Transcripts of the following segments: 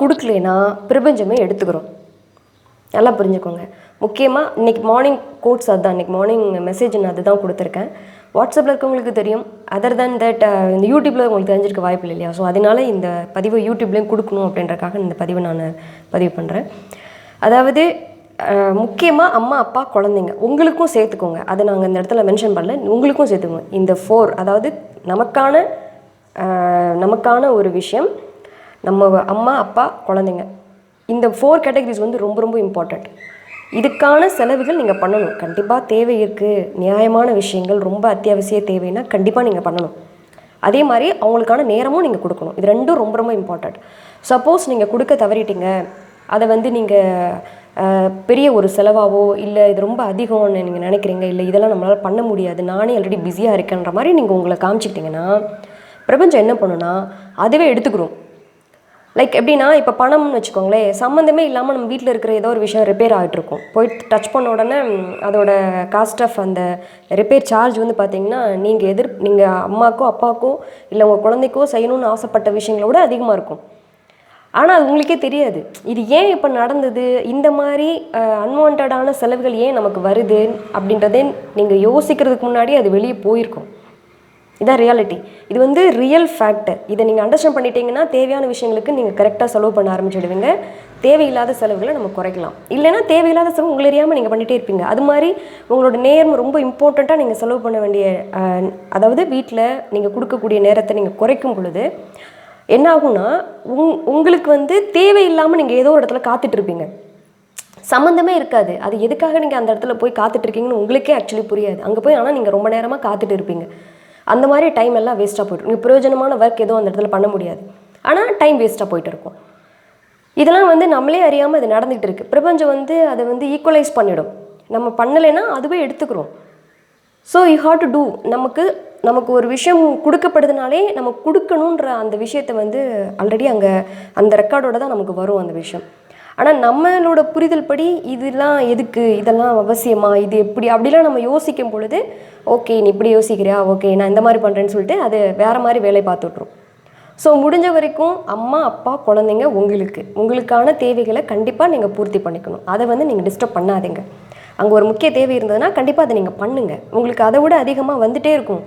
கொடுக்கலனா பிரபஞ்சமே எடுத்துக்கிறோம். நல்லா புரிஞ்சுக்கோங்க. முக்கியமாக இன்னைக்கு மார்னிங் கோட்ஸ் அதுதான் இன்னைக்கு மார்னிங் மெசேஜ் நான் அதுதான் கொடுத்துருக்கேன். வாட்ஸ்அப்பில் இருக்கவங்களுக்கு தெரியும். அதர் தேன் தட் இந்த யூடியூப்பில் உங்களுக்கு தெரிஞ்சிருக்க வாய்ப்பு இல்லை இல்லையா? ஸோ அதனால இந்த பதிவை யூடியூப்லேயும் கொடுக்கணும் அப்படின்றக்காக இந்த பதிவை நான் பதிவு பண்ணுறேன் அதாவது முக்கியமாக அம்மா அப்பா குழந்தைங்க உங்களுக்கும் சேர்த்துக்கோங்க. அதை நாங்கள் இந்த இடத்துல மென்ஷன் பண்ணல. உங்களுக்கும் சேர்த்துக்கோங்க. இந்த ஃபோர் அதாவது நமக்கான நமக்கான ஒரு விஷயம் நம்ம அம்மா அப்பா குழந்தைங்க. இந்த ஃபோர் கேட்டகரிஸ் வந்து ரொம்ப ரொம்ப இம்பார்ட்டண்ட் இதுக்கான செலவுகள் நீங்கள் பண்ணணும். கண்டிப்பாக தேவை இருக்குது நியாயமான விஷயங்கள் ரொம்ப அத்தியாவசிய தேவைன்னா கண்டிப்பாக நீங்கள் பண்ணணும். அதே மாதிரி அவங்களுக்கான நேரமும் நீங்கள் கொடுக்கணும். இது ரெண்டும் ரொம்ப ரொம்ப இம்பார்ட்டண்ட் சப்போஸ் நீங்கள் கொடுக்க தவறிட்டீங்க. அதை வந்து நீங்கள் பெரிய ஒரு செலவாவோ இல்லை இது ரொம்ப அதிகம்னு நீங்கள் நினைக்கிறீங்க இல்லை இதெல்லாம் நம்மளால் பண்ண முடியாது நானே ஆல்ரெடி பிஸியாக இருக்கேன்ற மாதிரி நீங்கள் உங்களை காமிச்சிக்கிட்டிங்கன்னா பிரபஞ்சம் என்ன பண்ணுன்னா அதுவே எடுத்துக்கிறோம் லைக் எப்படின்னா இப்போ பணம்னு வச்சுக்கோங்களேன் சம்மந்தமே இல்லாமல் நம்ம வீட்டில் இருக்கிற ஏதோ ஒரு விஷயம் ரிப்பேர் ஆகிட்டு இருக்கும். போய் டச் பண்ண உடனே அதோட காஸ்ட் ஆஃப் அந்த ரிப்பேர் சார்ஜ் வந்து பார்த்தீங்கன்னா நீங்கள் எதிர் நீங்கள் அம்மாக்கோ அப்பாக்கோ இல்லை உங்கள் குழந்தைக்கோ செய்யணும்னு ஆசைப்பட்ட விஷயங்களை விட அதிகமாக இருக்கும். ஆனால் அது உங்களுக்கே தெரியாது. இது ஏன் இப்போ நடந்தது? இந்த மாதிரி அன்வான்டான செலவுகள் ஏன் நமக்கு வருது? அப்படின்றதே நீங்கள் யோசிக்கிறதுக்கு முன்னாடி அது வெளியே போயிருக்கும். இதான் ரியாலிட்டி இது வந்து ரியல் ஃபேக்ட் இதை நீங்கள் அண்டர்ஸ்டாண்ட் பண்ணிட்டீங்கன்னா தேவையான விஷயங்களுக்கு நீங்கள் கரெக்டாக செலவு பண்ண ஆரம்பிச்சிடுவீங்க. தேவையில்லாத செலவுகளை நம்ம குறைக்கலாம். இல்லைன்னா தேவையில்லாத செலவு உங்களை அறியாமல் நீங்கள் பண்ணிகிட்டே இருப்பீங்க. அது மாதிரி உங்களோட நேரம் ரொம்ப இம்பார்ட்டண்ட்டாக நீங்கள் செலவு பண்ண வேண்டிய அதாவது வீட்டில் நீங்கள் கொடுக்கக்கூடிய நேரத்தை நீங்கள் குறைக்கும் பொழுது என்ன ஆகும்னா உங் உங்களுக்கு வந்து தேவையில்லாமல் நீங்கள் ஏதோ ஒரு இடத்துல காத்துட்டு இருப்பீங்க. சம்மந்தமே இருக்காது. அது எதுக்காக நீங்கள் அந்த இடத்துல போய் காத்துட்டு இருக்கீங்கன்னு உங்களுக்கே ஆக்சுவலி புரியாது. அங்கே போய் ஆனால் நீங்கள் ரொம்ப நேரமாக காத்துட்டு இருப்பீங்க. அந்த மாதிரி டைம் எல்லாம் வேஸ்ட்டாக போய்ட்டு நீங்கள் பிரயோஜனமான ஒர்க் எதுவும் அந்த இடத்துல பண்ண முடியாது. ஆனால் டைம் வேஸ்ட்டாக போயிட்டு இருக்கும். இதெல்லாம் வந்து நம்மளே அறியாமல் இது நடந்துகிட்டு இருக்குது பிரபஞ்சம் வந்து அதை வந்து ஈக்குவலைஸ் பண்ணிடும். நம்ம பண்ணலைன்னா அதுவே எடுத்துக்கிறோம். So you have to do நமக்கு நமக்கு ஒரு விஷயம் கொடுக்கப்படுதுனாலே நம்ம கொடுக்கணுன்ற அந்த விஷயத்தை வந்து ஆல்ரெடி அங்கே அந்த ரெக்கார்டோட தான் நமக்கு வரும் அந்த விஷயம். ஆனால் நம்மளோட புரிதல் படி இதெல்லாம் எதுக்கு? இதெல்லாம் அவசியமா? இது எப்படி? அப்படிலாம் நம்ம யோசிக்கும் பொழுது ஓகே நீ இப்படி யோசிக்கிறியா? ஓகே நான் இந்த மாதிரி பண்ணுறேன்னு சொல்லிட்டு அது வேறு மாதிரி வேலை பார்த்துட்ரும் ஸோ முடிஞ்ச வரைக்கும் அம்மா அப்பா குழந்தைங்க உங்களுக்கு உங்களுக்கான தேவைகளை கண்டிப்பாக நீங்கள் பூர்த்தி பண்ணிக்கணும். அதை வந்து நீங்கள் டிஸ்டர்ப் பண்ணாதீங்க. அங்கே ஒரு முக்கிய தேவை இருந்ததுன்னா கண்டிப்பாக அதை நீங்கள் பண்ணுங்கள் உங்களுக்கு அதை விட அதிகமாக வந்துட்டே இருக்கும்.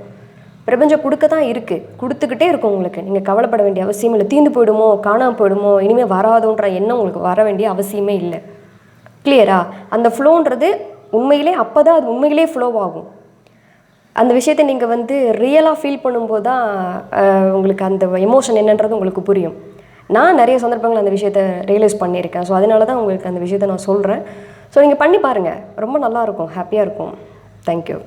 பிரபஞ்சம் கொடுக்க தான் இருக்குது கொடுத்துக்கிட்டே இருக்கும் உங்களுக்கு. நீங்கள் கவலைப்பட வேண்டிய அவசியம் இல்லை. தீந்து போயிடுமோ காணாமல் போயிடுமோ இனிமேல் வராதுன்ற எண்ணம் உங்களுக்கு வர வேண்டிய அவசியமே இல்லை. கிளியரா அந்த ஃப்ளோன்றது உண்மையிலே அப்போ தான் அது உண்மையிலே ஃப்ளோ ஆகும். அந்த விஷயத்தை நீங்கள் வந்து ரியலாக ஃபீல் பண்ணும்போது தான் உங்களுக்கு அந்த எமோஷன் என்னன்றது உங்களுக்கு புரியும். நான் நிறைய சந்தர்ப்பங்கள் அந்த விஷயத்தை ரியலைஸ் பண்ணியிருக்கேன். ஸோ அதனால தான் உங்களுக்கு அந்த விஷயத்தை நான் சொல்கிறேன் ஸோ நீங்கள் பண்ணி பாருங்கள் ரொம்ப நல்லாயிருக்கும் ஹாப்பியாக இருக்கும். தேங்க்யூ